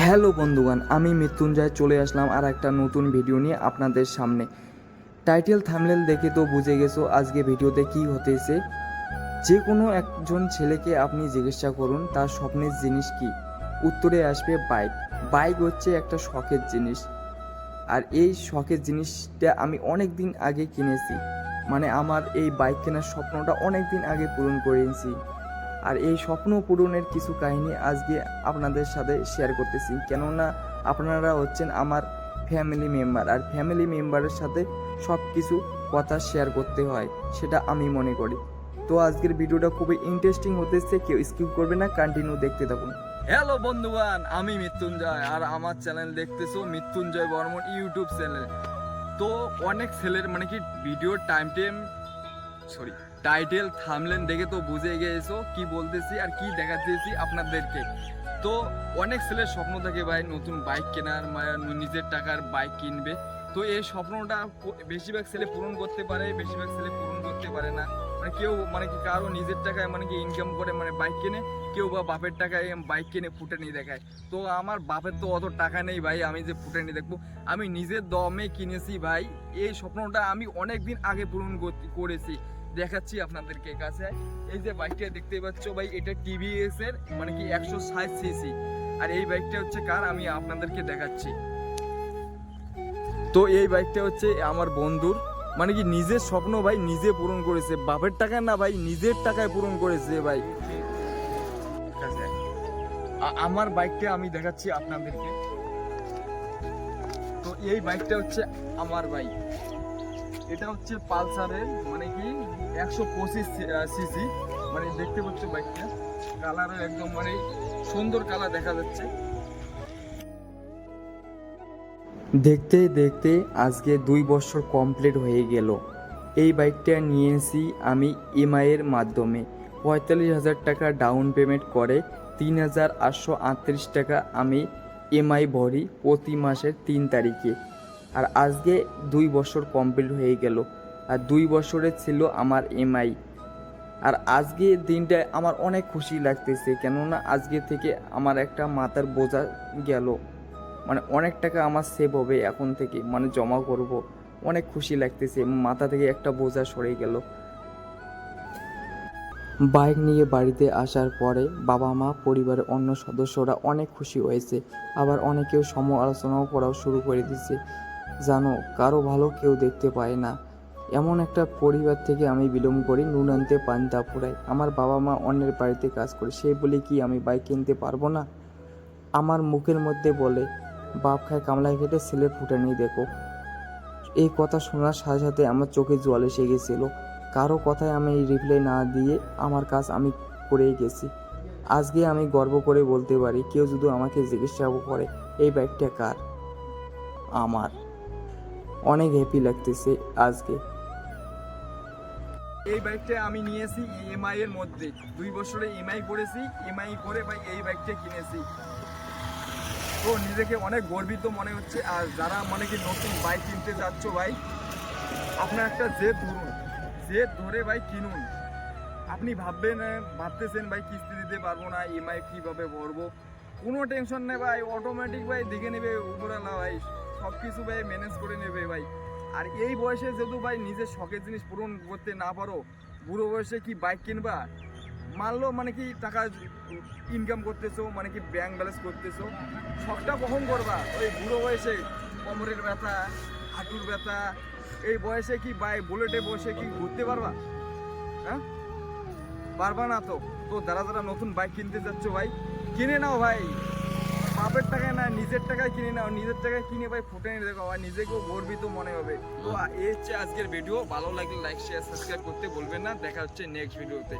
Hello বন্ধুগণ, আমি মৃত্যুঞ্জয় চলে আসলাম আর একটা নতুন ভিডিও নিয়ে আপনাদের সামনে। টাইটেল থামলেল দেখে তো বুঝে গেছো আজকে ভিডিওতে কি হতেছে। যে কোনো একজন ছেলেকে আপনি জিজ্ঞাসা করুন, তার স্বপ্নের জিনিস কি? উত্তরে আসবে বাইক। বাইক হচ্ছে একটা শখের জিনিস। আর এই শখের জিনিসটা আমি অনেক দিন আগে কিনেছি। মানে আমার এই বাইক কেনার স্বপ্নটা অনেক দিন আগে পূরণ করেছি আর এই স্বপ্ন পূরণের কিছু কাহিনী আজকে আপনাদের সাথে শেয়ার করতেছি। কেননা আপনারা হচ্ছেন আমার ফ্যামিলি মেম্বার আর ফ্যামিলি মেম্বারের সাথে সব কিছু কথা শেয়ার করতে হয়, সেটা আমি মনে করি। তো আজকের ভিডিওটা খুবই ইন্টারেস্টিং হতেছে, কেউ স্কিপ করবে না কন্টিনিউ দেখতে থাকুন। হ্যালো বন্ধুবান আমি মৃত্যুঞ্জয়, আর আমার চ্যানেল দেখতেছো মৃত্যুঞ্জয় বর্মন ইউটিউব চ্যানেল তো অনেক ছেলের মানে কি ভিডিওর টাইম টাইম সরি টাইটেল থামলেন দেখে তো বুঝে গিয়েছো কি বলতেছি আর কি দেখাতেছি আপনাদেরকে। তো অনেক ছেলের স্বপ্ন থাকে ভাই নতুন বাইক কেনার মানে নিজের টাকার বাইক কিনবে। তো এই স্বপ্নটা বেশিরভাগ ছেলে পূরণ করতে পারে, বেশিরভাগ ছেলে পূরণ করতে পারে না। মানে কেউ মানে কি কারও নিজের টাকায় মানে কি ইনকাম করে মানে বাইক কিনে, কেউ বা বাপের টাকায় বাইক কিনে ফুটানি দেখায়। তো আমার বাপের তো অত টাকা নেই ভাই, আমি যে ফুটে ফুটানি দেখব। আমি নিজের দমে কিনেছি ভাই, এই স্বপ্নটা আমি অনেক দিন আগে পূরণ করেছি। দেখাচ্ছি আপনাদেরকে কাছে। এই যে বাইকটা দেখতে পাচ্ছ ভাই, এটা টিভিএস এর মানে কি একশো ষাট সিসি আর এই বাইকটা হচ্ছে কার? আমি আপনাদেরকে দেখাচ্ছি। তো এই বাইকটা হচ্ছে আমার বন্ধুর। মানে কি নিজের স্বপ্ন ভাই, নিজে পূরণ করেছে। বাপের টাকা না ভাই, নিজের টাকায় পূরণ করেছে ভাই। আমার বাইকটা আমি দেখাচ্ছি আপনাদেরকে। তো এই বাইকটা হচ্ছে আমার বাইক এটা হচ্ছে পালসারের মানে কি, একশো পঁচিশ সিসি মানে দেখতে পাচ্ছ বাইকটা। কালারও একদম মানে সুন্দর কালার দেখা যাচ্ছে। দেখতে দেখতে আজকে দুই বছর কমপ্লিট হয়ে গেল। এই বাইকটা নিয়েছি আমি এমআইয়ের মাধ্যমে। পঁয়তাল্লিশ হাজার টাকা ডাউন পেমেন্ট করে তিন হাজার আটশো আটত্রিশ টাকা আমি এমআই ভরি প্রতি মাসের তিন তারিখে। আর আজকে দুই বছর কমপ্লিট হয়ে গেল। আর দুই বছরে ছিল আমার এমআই আর আজকে দিনটা আমার অনেক খুশি লাগতেছে, কেননা আজকে থেকে আমার একটা মাথার বোঝা গেল। মানে অনেক টাকা আমার সেভ হবে এখন থেকে মানে জমা করব। অনেক খুশি লাগতেছে, মাথা থেকে একটা বোঝা সরে গেল। বাইক নিয়ে বাড়িতে আসার পরে বাবা মা, পরিবারের অন্য সদস্যরা অনেক খুশি হয়েছে। আবার অনেকেও সমালোচনাও করাও শুরু করে দিচ্ছে জানো কারও ভালো কেউ দেখতে পায় না। এমন একটা পরিবার থেকে আমি বিলম্ব করি, নুন আনতে পান্তা ফুরাই আমার বাবা মা অন্যের বাড়িতে কাজ করে সেই বলে কি, আমি বাইক কিনতে পারব না? আমার মুখের মধ্যে বলে, বাপ খায় কামলায় খেটে ছেলে ফুটানি দেখো। এই কথা শোনার সাথে সাথে আমার চোখে জল এসে গেছিল। কারও কথায় আমি রিপ্লাই না দিয়ে আমার কাজ আমি করেই গেছি। আজকে আমি গর্ব করে বলতে পারি, কেউ যদি আমাকে জিজ্ঞাসা করে, এই বাইকটা কার? আমার অনেক হ্যাপি লাগতেছে আজকে। এই বাইকটা আমি নিয়েছি ইএমআই এর মধ্যে। দুই বছরে ইএমআই করেছি ইএমআই করে ভাই এই বাইকটা কিনেছি। তো নিজেকে অনেক গর্বিত মনে হচ্ছে। আর যারা মানে কি নতুন বাইক কিনতে যাচ্ছ ভাই, আপনার একটা জেদ ধরুন। জেদ ধরে ভাই কিনুন। আপনি ভাববেন ভাবতেছেন ভাই, কিস্তি দিতে পারব না ইএমআই কীভাবে ভরবো? কোনো টেনশন নেই ভাই অটোমেটিক ভাই দেখে নেবে উপরওয়ালা ভাই। সব কিছু ভাই ম্যানেজ করে নেবে ভাই। আর এই বয়সে যেহেতু ভাই নিজের শখের জিনিস পূরণ করতে না পারো, বুড়ো বয়সে কি বাইক কিনবা? মানলো মানে কি টাকা ইনকাম করতেছো মানে কি ব্যাংক ব্যালেন্স করতেছো, শখটা কখন করবা। ওই বুড়ো বয়সে কোমরের ব্যথা, হাঁটুর ব্যথা, এই বয়সে কি বাই বুলেটে বসে কি ঘুরতে পারবা? হ্যাঁ? পারবা না তো। তো যারা যারা নতুন বাইক কিনতে যাচ্ছ ভাই, কিনে নাও ভাই। বাপের টাকায় না, নিজের টাকায় কিনে নাও নিজের টাকায় কিনে ভাই ফুটে নিয়ে দেখো আর নিজেকেও গর্বিত মনে হবে। তো এই হচ্ছে আজকের ভিডিও ভালো লাগলে লাইক শেয়ার সাবস্ক্রাইব করতে বলবেন না, দেখা হচ্ছে নেক্সট ভিডিওতে